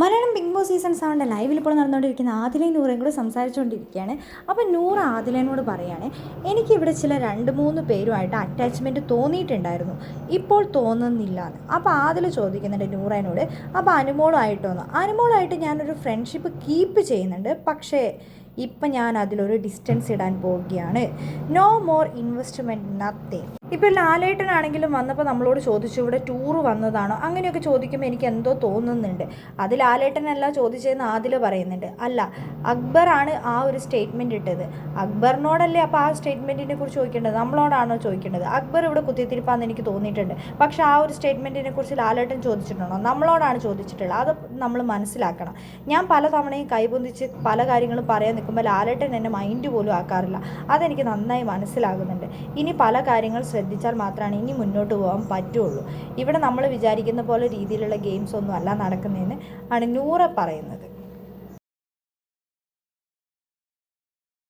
Malayalam big boss season സെവന്റെ ലൈവിൽ ഇപ്പോൾ നടന്നുകൊണ്ടിരിക്കുന്ന ആദിലയും നൂറയും കൂടെ സംസാരിച്ചുകൊണ്ടിരിക്കുകയാണ്. അപ്പോൾ നൂറ് ആദിലനോട് പറയാണ് എനിക്കിവിടെ ചില രണ്ട് മൂന്ന് പേരുമായിട്ട് അറ്റാച്ച്മെന്റ് തോന്നിയിട്ടുണ്ടായിരുന്നു. ഇപ്പോൾ തോന്നുന്നില്ല എന്ന് അപ്പോൾ ആദിൽ ചോദിക്കുന്നുണ്ട് നൂറേനോട് അപ്പോൾ അനുമോളായിട്ടോന്ന് അനുമോളായിട്ട് ഞാനൊരു ഫ്രണ്ട്ഷിപ്പ് കീപ്പ് ചെയ്യുന്നുണ്ട്. പക്ഷേ ഇപ്പം ഞാൻ അതിലൊരു ഡിസ്റ്റൻസ് ഇടാൻ പോവുകയാണ്. നോ മോർ ഇൻവെസ്റ്റ്മെന്റ് നത്തിങ് ഇപ്പോൾ ലാലേട്ടനാണെങ്കിലും വന്നപ്പോൾ നമ്മളോട് ചോദിച്ചു ഇവിടെ ടൂർ വന്നതാണോ? അങ്ങനെയൊക്കെ ചോദിക്കുമ്പോൾ എനിക്ക് എന്തോ തോന്നുന്നുണ്ട്. അത് ലാലേട്ടനല്ല ചോദിച്ചതെന്ന് ആദിൽ പറയുന്നുണ്ട്. അല്ല അക്ബറാണ് ആ ഒരു സ്റ്റേറ്റ്മെന്റ് ഇട്ടത്. അക്ബറിനോടല്ലേ അപ്പോൾ ആ സ്റ്റേറ്റ്മെന്റിനെ കുറിച്ച് ചോദിക്കേണ്ടത്? നമ്മളോടാണോ ചോദിക്കേണ്ടത്? അക്ബർ ഇവിടെ കുത്തിത്തിരിപ്പാന്ന് എനിക്ക് തോന്നിയിട്ടുണ്ട്. പക്ഷേ ആ ഒരു സ്റ്റേറ്റ്മെന്റിനെ കുറിച്ച് ലാലേട്ടൻ ചോദിച്ചിട്ടുണ്ടോ? നമ്മളോടാണ് ചോദിച്ചിട്ടുള്ളത്. അത് നമ്മൾ മനസ്സിലാക്കണം. ഞാൻ പല തവണയും കൈപൊന്തിച്ച് പല കാര്യങ്ങളും പറയാൻ നിൽക്കുമ്പോൾ ലാലേട്ടൻ എന്നെ മൈൻഡ് പോലും ആക്കാറില്ല. അതെനിക്ക് നന്നായി മനസ്സിലാകുന്നുണ്ട്. ഇനി പല കാര്യങ്ങൾ ശ്രദ്ധിച്ചാൽ മാത്രമാണ് ഇനി മുന്നോട്ട് പോകാൻ പറ്റുള്ളൂ. ഇവിടെ നമ്മൾ വിചാരിക്കുന്ന പോലെ രീതിയിലുള്ള ഗെയിംസ് ഒന്നും അല്ല നടക്കുന്നതെന്ന് ആണ് നൂറ പറയുന്നത്.